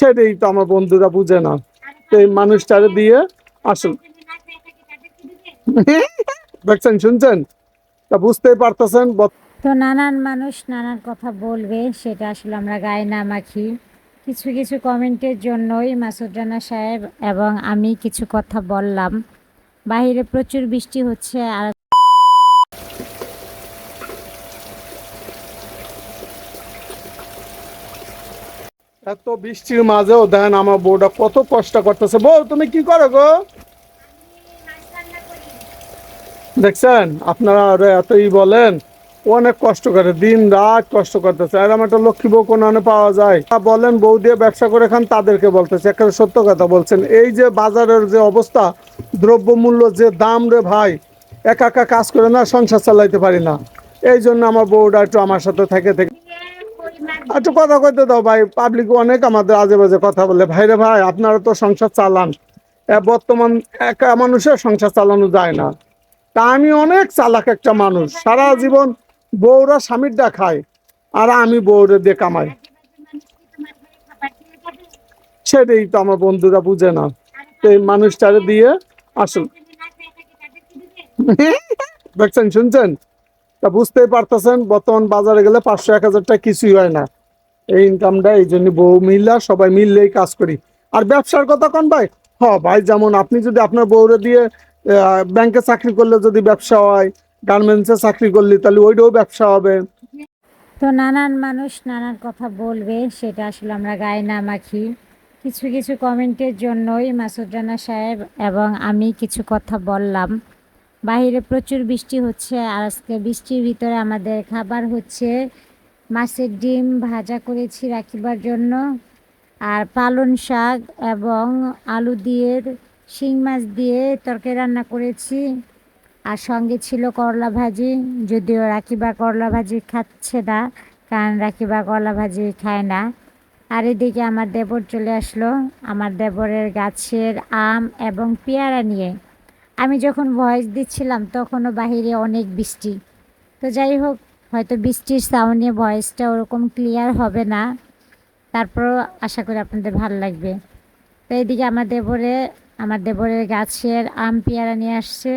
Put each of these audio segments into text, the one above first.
সেটাই তো আমার বন্ধুরা বুঝে না। তো এই মানুষটারে দিয়ে আসুন। দেখছেন, শুনছেন? তা বুঝতেই পারতেছেন তো নানান মানুষ নানান কথা বলবে, সেটা আসলে আমরা গায়ে না মাখি। কিছু কিছু কমেন্টের জন্যই মাসুদ রানা সাহেব এবং আমি কিছু কথা বললাম। বাইরে প্রচুর বৃষ্টি হচ্ছে আর এত বৃষ্টির মাঝেও দেন আমার বউটা, কত কষ্ট করতেছে। বউ, তুমি কি করো গো? দেখছেন, আপনারা আরও এতই বলেন, অনেক কষ্ট করে, দিন রাত কষ্ট করতেছে। আর আমার একটা লক্ষ্মী বউ কোন পাওয়া যায়। তা বলেন, বউ দিয়ে ব্যবসা করে খান, তাদেরকে বলতেছে একটা সত্য কথা বলছেন। এই যে বাজারের যে অবস্থা, দ্রব্যমূল্য যে দাম রে ভাই, একা একা কাজ করে না, সংসার চালাইতে পারি না। এই জন্য আমার বউটা একটু আমার সাথে থেকে থেকে একটু কথা কইতে দাও ভাই পাবলিক অনেক আমাদের আজে বাজে কথা বলে। ভাইরে ভাই, আপনারা তো সংসার চালান। বর্তমান একা মানুষের সংসার চালানো যায় না। তা আমি অনেক চালাক একটা মানুষ। সারা জীবন বউরা স্বামীরটা খায়, আর আমি বউরে দিয়ে কামাই। সেটাই তো আমার বন্ধুরা বুঝে না। এই মানুষটারে দিয়ে আসুন। দেখছেন, শুনছেন? তা বুঝতেই পারতেছেন, বর্তমান বাজারে গেলে পাঁচশো, এক হাজার টাকা কিছুই হয় না। এই ইনকামটা এই জন্য বউ মিল্লা সবাই মিললেই কাজ করি। আর ব্যবসার কথা কোন ভাই? হ ভাই, যেমন আপনি যদি আপনার বউরে দিয়ে ব্যাংকে চাকরি করলে যদি ব্যবসা হয় গার্মেন্টসে চাকরি করলে, তাহলে ওইটাও ব্যবসা হবে। তো নানান মানুষ নানান কথা বলবে, সেটা আসলে আমরা গায়ে না মাখি। কিছু কিছু কমেন্টের জন্যই মাসুদ রানা সাহেব এবং আমি কিছু কথা বললাম। বাইরে প্রচুর বৃষ্টি হচ্ছে, আর আজকে বৃষ্টির ভিতরে আমাদের খাবার হচ্ছে মাছের ডিম ভাজা করেছি রাখিবার জন্য, আর পালন শাক এবং আলু দিয়ে, শিং মাছ দিয়ে তরকারি রান্না করেছি, আর সঙ্গে ছিল করলা ভাজি, যদিও রাকিবা করলা ভাজি খাচ্ছে না, কারণ রাকিবা করলা ভাজি খায় না। আর এদিকে আমার দেবর চলে আসলো, আমার দেবরের গাছের আম এবং পেয়ারা নিয়ে। আমি যখন ভয়েস দিচ্ছিলাম, তখনও বাহিরে অনেক বৃষ্টি। তো যাই হোক, হয়তো বৃষ্টির সাউন্ডে ভয়েসটা ওরকম ক্লিয়ার হবে না। তারপরও আশা করি আপনাদের ভালো লাগবে। তো এইদিকে আমার দেবরে, আমার দেবরের গাছের আম পেয়ারা নিয়ে আসছে।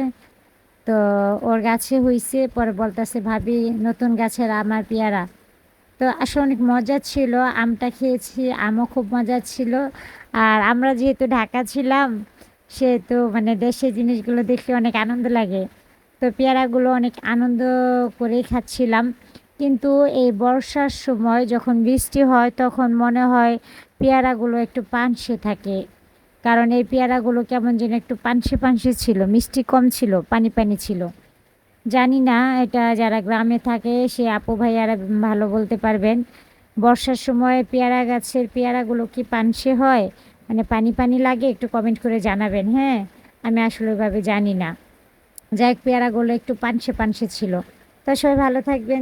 তো ওর গাছে হইছে, পরে বলতেছে, ভাবি, নতুন গাছের আমার পেয়ারা। তো আসলে অনেক মজা ছিল, আমটা খেয়েছি, আমও খুব মজা ছিল। আর আমরা যেহেতু ঢাকা ছিলাম সেহেতু মানে দেশের জিনিসগুলো দেখলে অনেক আনন্দ লাগে। তো পেয়ারাগুলো অনেক আনন্দ করেই খাচ্ছিলাম। কিন্তু এই বর্ষার সময় যখন বৃষ্টি হয়, তখন মনে হয় পেয়ারাগুলো একটু পানসে থাকে। কারণ এই পেয়ারাগুলো কেমন যেন একটু পানসে পানসে ছিল, মিষ্টি কম ছিল, পানি পানি ছিল। জানি না, এটা যারা গ্রামে থাকে, সে আপু ভাইয়ারা ভালো বলতে পারবেন। বর্ষার সময় পেয়ারা গাছের পেয়ারাগুলো কি পানসে হয়? মানে পানি পানি লাগে, একটু কমেন্ট করে জানাবেন হ্যাঁ? আমি আসলে ওইভাবে জানি না। যাই হোক পেয়ারাগুলো একটু পানসে পানসে ছিল। তো সবাই ভালো থাকবেন